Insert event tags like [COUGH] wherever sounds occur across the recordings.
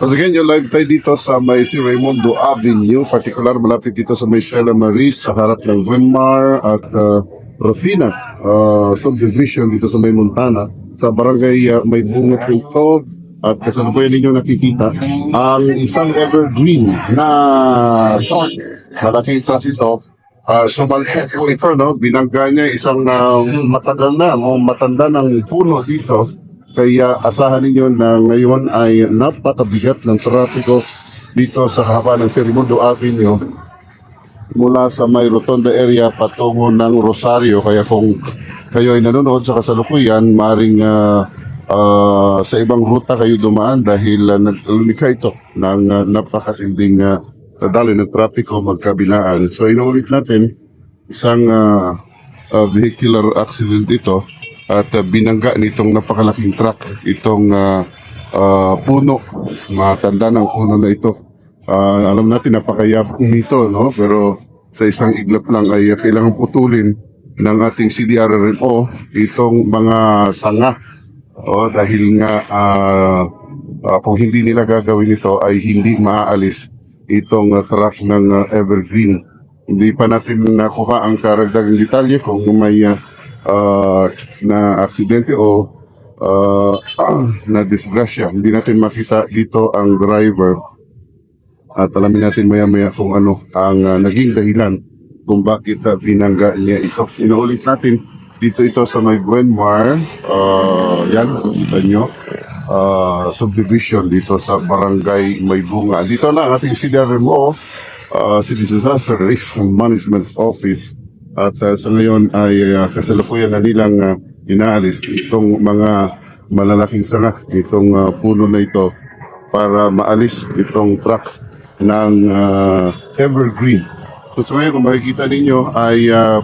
Once again, yung live tayo dito sa may si Raimundo Avenue, particular malapit dito sa may Stella Maris, sa harap ng Winmar at uh, Rufina uh, subdivision dito sa may Montana. Sa barangay uh, may bunga po ito at kasalukuyan ninyo nakikita ang isang evergreen na malaking sa ito. Uh, sumalpok po ito, no? Binangga niya isang uh, matagal na, o matanda ng puno dito. Kaya asahan ninyo na ngayon ay napakabigat ng trapiko dito sa haba ng Serimundo Avenue mula sa may Rotonda area patungo ng Rosario. Kaya kung kayo ay nanonood sa kasalukuyan, maring ah, ah, sa ibang ruta kayo dumaan dahil uh, lumikha ito ng uh, napakatinding uh, daloy ng trapiko magkabilaan. So inuulit natin, isang ah, ah, vehicular accident ito at ah, binangga nitong napakalaking truck itong ah, ah, puno, matanda ng puno na ito. Ah, alam natin napakayap nito, no? Pero sa isang iglap lang ay ah, kailangan putulin ng ating CDRRMO itong mga sanga. O, dahil nga ah, ah, kung hindi nila gagawin ito ay hindi maaalis itong ah, truck ng ah, Evergreen. Hindi pa natin nakuha ang karagdagang detalye kung may ah, ah, na aksidente o ah, [CLEARS THROAT] na disgrasya. Hindi natin makita dito ang driver at alamin natin maya-maya kung ano ang ah, naging dahilan kung bakit uh, binangga niya ito. Inuulit natin dito ito sa may Buenmar, uh, yan, kita nyo, uh, subdivision dito sa barangay May Bunga. Dito na ang ating CDRMO, uh, City Disaster Risk Management Office. At uh, sa ngayon ay uh, kasalukuyan na nilang uh, inaalis itong mga malalaking sanga, itong uh, puno na ito para maalis itong truck ng uh, Evergreen. So sa ngayon, kung makikita ninyo ay uh,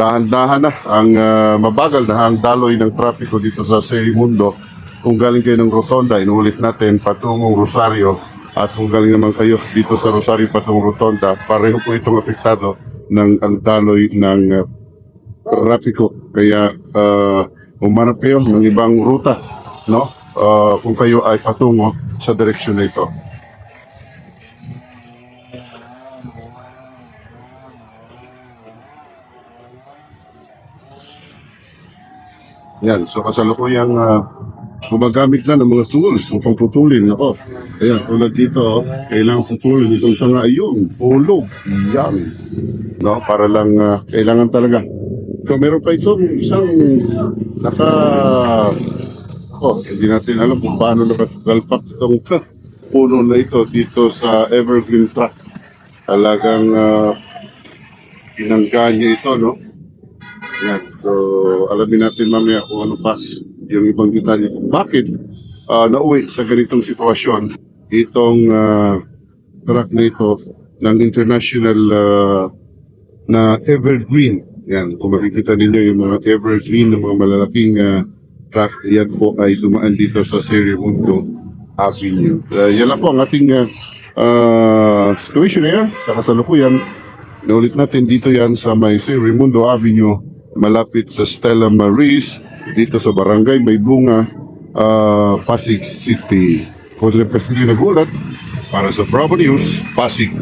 dahan-dahan na ang uh, mabagal na ang daloy ng trapiko dito sa Serimundo. Kung galing kayo ng Rotonda, inuulit natin patungong Rosario at kung galing naman kayo dito sa Rosario patungong Rotonda, pareho po itong apektado ng ang daloy ng uh, trapiko. Kaya uh, umanap kayo ng ibang ruta, no? Uh, kung kayo ay patungo sa direksyon na ito. Yan, so kasalukuyang uh, gumagamit na ng mga tools upang putulin. Ako, ayan, tulad dito, kailangan putulin itong sanga ayun, ulog, yan. No, para lang, uh, kailangan talaga. So meron pa itong isang naka, oh, hindi natin alam kung paano nakasalpak itong puno na ito dito sa Evergreen Truck. Talagang uh, pinangga niya ito, no? Yan. So, alamin natin mamaya kung ano pa yung ibang detalye. Bakit ah, nauwi sa ganitong sitwasyon itong ah, truck na ito ng international ah, na Evergreen. Yan, kung makikita ninyo yung mga Evergreen ng mga malalaking ah, truck, yan po ay dumaan dito sa Serimundo Avenue. Uh, yan lang po ang ating ah, ah, situation ngayon sa kasalukuyan. Naulit natin dito yan sa may Serimundo Avenue, malapit sa Stella Maris, dito sa barangay May Bunga, ah, Pasig City. Kung Castillo nagulat, para sa Bravo News, Pasig.